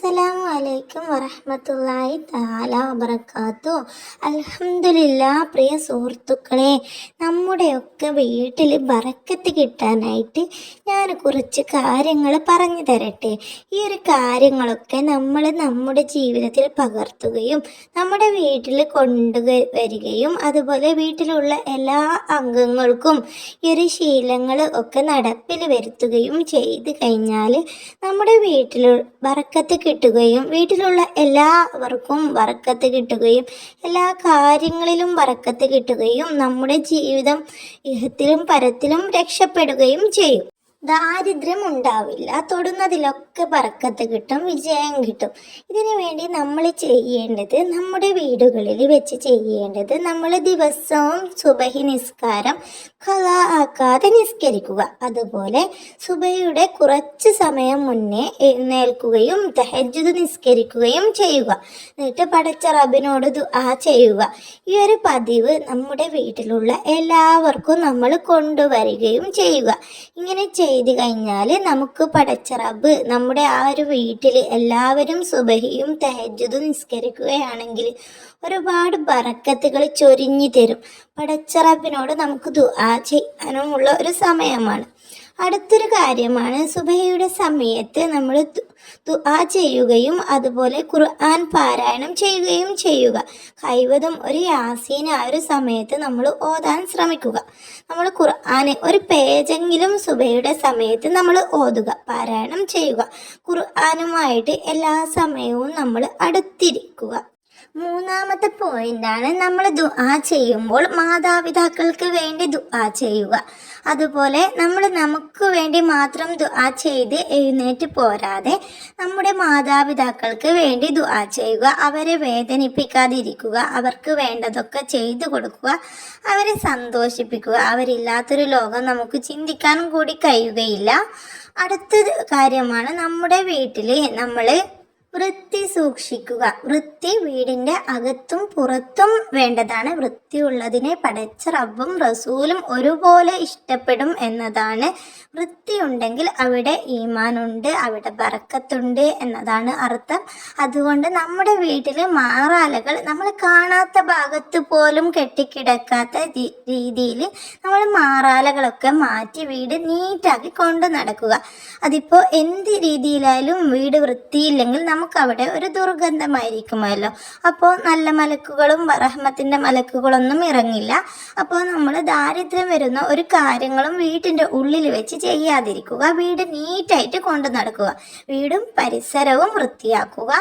അസ്സലാമു അലൈക്കും വറഹമത്തല്ലായി താല വബർക്കാത്തു അലഹമില്ല പ്രിയ സുഹൃത്തുക്കളെ നമ്മുടെയൊക്കെ വീട്ടിൽ ബറക്കത്ത് കിട്ടാനായിട്ട് ഞാൻ കുറച്ച് കാര്യങ്ങൾ പറഞ്ഞു തരട്ടെ. ഈ ഒരു കാര്യങ്ങളൊക്കെ നമ്മൾ നമ്മുടെ ജീവിതത്തിൽ പകർത്തുകയും നമ്മുടെ വീട്ടിൽ കൊണ്ടുവരികയും അതുപോലെ വീട്ടിലുള്ള എല്ലാ അംഗങ്ങൾക്കും ഈ ഒരു ശീലങ്ങൾ ഒക്കെ നടപ്പിൽ വരുത്തുകയും ചെയ്ത് കഴിഞ്ഞാൽ നമ്മുടെ വീട്ടിൽ വറക്കത്ത് കിട്ടുകയും വീട്ടിലുള്ള എല്ലാവർക്കും വറക്കത്ത് കിട്ടുകയും എല്ലാ കാര്യങ്ങളിലും വറക്കത്ത് കിട്ടുകയും നമ്മുടെ ജീവിതം ഇഹത്തിലും പരത്തിലും രക്ഷപ്പെടുകയും ചെയ്യും. ദാരിദ്ര്യം ഉണ്ടാവില്ല തൊടുന്നതിലൊക്കെ പറക്കത്ത് കിട്ടും വിജയം കിട്ടും. ഇതിനു വേണ്ടി നമ്മൾ ചെയ്യേണ്ടത് നമ്മുടെ വീടുകളിൽ വെച്ച് ചെയ്യേണ്ടത് നമ്മൾ ദിവസവും സുബഹി നിസ്കാരം കല ആക്കാതെ നിസ്കരിക്കുക. അതുപോലെ സുബഹിയുടെ കുറച്ച് സമയം മുന്നേ എഴുന്നേൽക്കുകയും തഹജ്ജുദ് നിസ്കരിക്കുകയും ചെയ്യുക. എന്നിട്ട് പടച്ച റബിനോട് ആ ചെയ്യുക. ഈ ഒരു പതിവ് നമ്മുടെ വീട്ടിലുള്ള എല്ലാവർക്കും നമ്മൾ കൊണ്ടുവരികയും ചെയ്യുക. ഇങ്ങനെ ചെയ്തു കഴിഞ്ഞാൽ നമുക്ക് പടച്ച റബ്ബ് നമ്മുടെ ആ ഒരു വീട്ടിൽ എല്ലാവരും സുബഹിയും തഹജ്ജുദും നിസ്കരിക്കുകയാണെങ്കിൽ ഒരുപാട് ബറക്കത്തുകൾ ചൊരിഞ്ഞു തരും. പടച്ച റബ്ബിനോട് നമുക്ക് ദുആ ചെയ്യാനുമുള്ള ഒരു സമയമാണ്. അടുത്തൊരു കാര്യമാണ്. സുബഹയുടെ സമയത്ത് നമ്മൾ ദുആ ചെയ്യുകയും അതുപോലെ ഖുർആൻ പാരായണം ചെയ്യുകയും ചെയ്യുക. കൈവതും ഒരു യാസീന ആ ഒരു സമയത്ത് നമ്മൾ ഓതാൻ ശ്രമിക്കുക. നമ്മൾ ഖുർആൻ ഒരു പേജെങ്കിലും സുബഹയുടെ സമയത്ത് നമ്മൾ ഓതുക പാരായണം ചെയ്യുക. ഖുർആനുമായിട്ട് എല്ലാ സമയവും നമ്മൾ അടുത്തിരിക്കുക. മൂന്നാമത്തെ പോയിന്റാണ് നമ്മൾ ദുആ ചെയ്യുമ്പോൾ മാതാപിതാക്കൾക്ക് വേണ്ടി ദുആ ചെയ്യുക. അതുപോലെ നമ്മൾ നമുക്ക് വേണ്ടി മാത്രം ദുആ ചെയ്ത് എഴുന്നേറ്റ് പോരാതെ നമ്മുടെ മാതാപിതാക്കൾക്ക് വേണ്ടി ദുആ ചെയ്യുക. അവരെ വേദനിപ്പിക്കാതിരിക്കുക അവർക്ക് വേണ്ടതൊക്കെ ചെയ്തു കൊടുക്കുക അവരെ സന്തോഷിപ്പിക്കുക. അവരില്ലാത്തൊരു ലോകം നമുക്ക് ചിന്തിക്കാനും കൂടി കഴിയുകയില്ല. അടുത്ത കാര്യമാണ് നമ്മുടെ വീട്ടിൽ നമ്മൾ വൃത്തി സൂക്ഷിക്കുക. വൃത്തി വീടിന്റെ അകത്തും പുറത്തും വേണ്ടതാണ്. വൃത്തിയുള്ളതിനെ പടച്ച റബ്ബും റസൂലും ഒരുപോലെ ഇഷ്ടപ്പെടും എന്നതാണ്. വൃത്തിയുണ്ടെങ്കിൽ അവിടെ ഈമാനുണ്ട് അവിടെ ബറക്കത്തുണ്ട് എന്നതാണ് അർത്ഥം. അതുകൊണ്ട് നമ്മുടെ വീട്ടിലെ മാറാലകൾ നമ്മൾ കാണാത്ത ഭാഗത്ത് പോലും കെട്ടിക്കിടക്കാത്ത രീതിയിൽ നമ്മൾ മാറാലകളൊക്കെ മാറ്റി വീട് നീറ്റാക്കി കൊണ്ടു നടക്കുക. അതിപ്പോൾ എന്ത് രീതിയിലായാലും വീട് വൃത്തിയില്ലെങ്കിൽ നമുക്ക് അവിടെ ഒരു ദുർഗന്ധമായിരിക്കുമല്ലോ. അപ്പോൾ നല്ല മലക്കുകളും റഹ്മത്തിന്റെ മലക്കുകളൊന്നും ഇറങ്ങില്ല. അപ്പോൾ നമ്മൾ ദാരിദ്ര്യം വരുന്ന ഒരു കാര്യങ്ങളും വീട്ടിന്റെ ഉള്ളിൽ വെച്ച് ചെയ്യാതിരിക്കുക. വീട് നീറ്റായിട്ട് കൊണ്ടു നടക്കുക. വീടും പരിസരവും വൃത്തിയാക്കുക.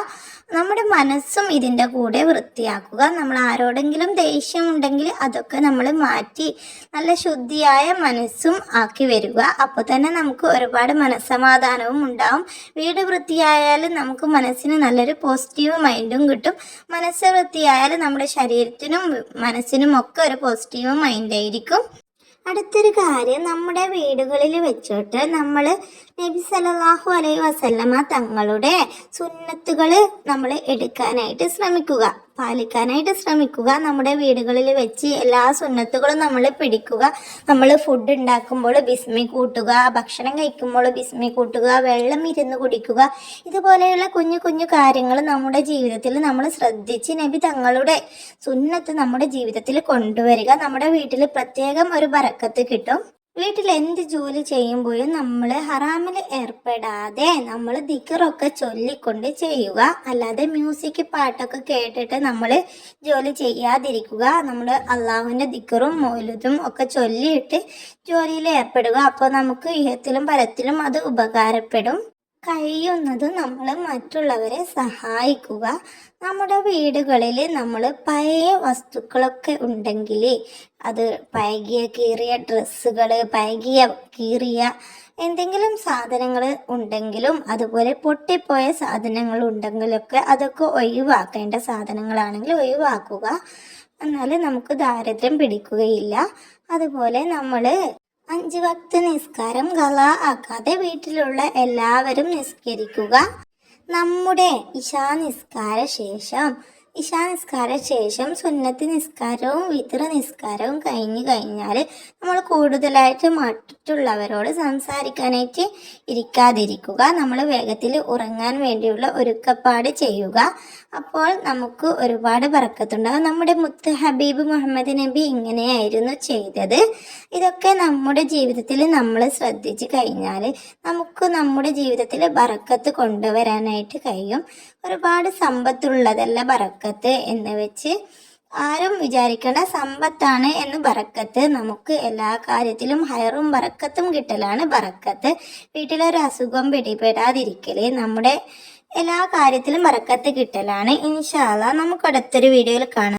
നമ്മുടെ മനസ്സും ഇതിന്റെ കൂടെ വൃത്തിയാക്കുക. നമ്മൾ ആരോടെങ്കിലും ദേഷ്യം ഉണ്ടെങ്കിൽ അതൊക്കെ നമ്മൾ മാറ്റി നല്ല ശുദ്ധിയായ മനസ്സും ആക്കി വരിക. അപ്പോൾ തന്നെ നമുക്ക് ഒരുപാട് മനസ്സമാധാനവും ഉണ്ടാവും. വീട് വൃത്തിയായാലും നമുക്ക് മനസ്സിന് നല്ലൊരു പോസിറ്റീവ് മൈൻഡും കിട്ടും. മനസ്സ് വൃത്തിയായാൽ നമ്മുടെ ശരീരത്തിനും മനസ്സിനും ഒക്കെ ഒരു പോസിറ്റീവ് മൈൻഡായിരിക്കും അടുത്തൊരു കാര്യം നമ്മുടെ വീടുകളിൽ വെച്ചിട്ട് നമ്മൾ നബി സലാഹു അലൈ വസല്ലമ തങ്ങളുടെ സുന്നത്തുകൾ നമ്മൾ എടുക്കാനായിട്ട് ശ്രമിക്കുക പാലിക്കാനായിട്ട് ശ്രമിക്കുക നമ്മുടെ വീടുകളിൽ വെച്ച് എല്ലാ സുന്നത്തുകളും നമ്മൾ പിടിക്കുക നമ്മൾ ഫുഡ് ഉണ്ടാക്കുമ്പോൾ ബിസ്മി കൂട്ടുക ഭക്ഷണം കഴിക്കുമ്പോൾ ബിസ്മി കൂട്ടുക വെള്ളം ഇരുന്ന് കുടിക്കുക ഇതുപോലെയുള്ള കുഞ്ഞു കുഞ്ഞു കാര്യങ്ങൾ നമ്മുടെ ജീവിതത്തിൽ നമ്മൾ ശ്രദ്ധിച്ച് നബി തങ്ങളുടെ സുന്നത്ത് നമ്മുടെ ജീവിതത്തിൽ കൊണ്ടുവരിക നമ്മുടെ വീട്ടിൽ പ്രത്യേകം ഒരു ബറക്കത്ത് കിട്ടും. വീട്ടിൽ എന്ത് ജോലി ചെയ്യുമ്പോഴും നമ്മൾ ഹറാമിൽ ഏർപ്പെടാതെ നമ്മൾ ദിക്കറൊക്കെ ചൊല്ലിക്കൊണ്ട് ചെയ്യുക. അല്ലാതെ മ്യൂസിക് പാട്ടൊക്കെ കേട്ടിട്ട് നമ്മൾ ജോലി ചെയ്യാതിരിക്കുക. നമ്മൾ അള്ളാഹുവിന്റെ ദിക്കറും മൗലുദും ഒക്കെ ചൊല്ലിയിട്ട് ജോലിയിൽ ഏർപ്പെടുക. അപ്പോൾ നമുക്ക് ഇഹത്തിലും പരത്തിലും അത് ഉപകാരപ്പെടും. കഴിയുന്നതും നമ്മൾ മറ്റുള്ളവരെ സഹായിക്കുക. നമ്മുടെ വീടുകളിൽ നമ്മൾ പഴയ വസ്തുക്കളൊക്കെ ഉണ്ടെങ്കിൽ അത് പഴകിയ കീറിയ ഡ്രസ്സുകൾ പഴകിയ കീറിയ എന്തെങ്കിലും സാധനങ്ങൾ ഉണ്ടെങ്കിലും അതുപോലെ പൊട്ടിപ്പോയ സാധനങ്ങൾ ഉണ്ടെങ്കിലൊക്കെ അതൊക്കെ ഒഴിവാക്കേണ്ട സാധനങ്ങളാണെങ്കിൽ ഒഴിവാക്കുക. എന്നാൽ നമുക്ക് ദാരിദ്ര്യം പിടിക്കുകയില്ല. അതുപോലെ നമ്മൾ അഞ്ച് ഭക്ത നിസ്കാരം കല ആക്കാതെ വീട്ടിലുള്ള എല്ലാവരും നിസ്കരിക്കുക. നമ്മുടെ ഇശാ നിസ്കാര ശേഷം ഇശാ നിസ്കാര ശേഷം സുന്നത്ത് നിസ്കാരവും വിത്ര നിസ്കാരവും കഴിഞ്ഞു കഴിഞ്ഞാൽ നമ്മൾ കൂടുതലായിട്ട് മറ്റുള്ളവരോട് സംസാരിക്കാനായിട്ട് ഇരിക്കാതിരിക്കുക. നമ്മൾ വേഗത്തിൽ ഉറങ്ങാൻ വേണ്ടിയുള്ള ഒരുക്കപ്പാട് ചെയ്യുക. അപ്പോൾ നമുക്ക് ഒരുപാട് പറക്കത്തുണ്ടാകും നമ്മുടെ മുത്ത് ഹബീബ് മുഹമ്മദ് നബി ഇങ്ങനെയായിരുന്നു ചെയ്തത്. ഇതൊക്കെ നമ്മുടെ ജീവിതത്തിൽ നമ്മൾ ശ്രദ്ധിച്ചു കഴിഞ്ഞാൽ നമുക്ക് നമ്മുടെ ജീവിതത്തിൽ ബറക്കത്ത് കൊണ്ടുവരാനായിട്ട് കഴിയും. ഒരുപാട് സമ്പത്തുള്ളതല്ല ബറക്കത്ത് എന്ന് വെച്ച് ആരും വിചാരിക്കേണ്ട സമ്പത്താണ് എന്ന് ബറക്കത്ത്. നമുക്ക് എല്ലാ കാര്യത്തിലും ഹയറും ബറക്കത്തും കിട്ടലാണ് ബറക്കത്ത്. വീട്ടിലൊരു അസുഖം പിടിപെടാതിരിക്കൽ നമ്മുടെ എല്ലാ കാര്യത്തിലും ബറക്കത്ത് കിട്ടലാണ്. ഇൻഷാല്ല നമുക്ക് അടുത്തൊരു വീഡിയോയിൽ കാണാം.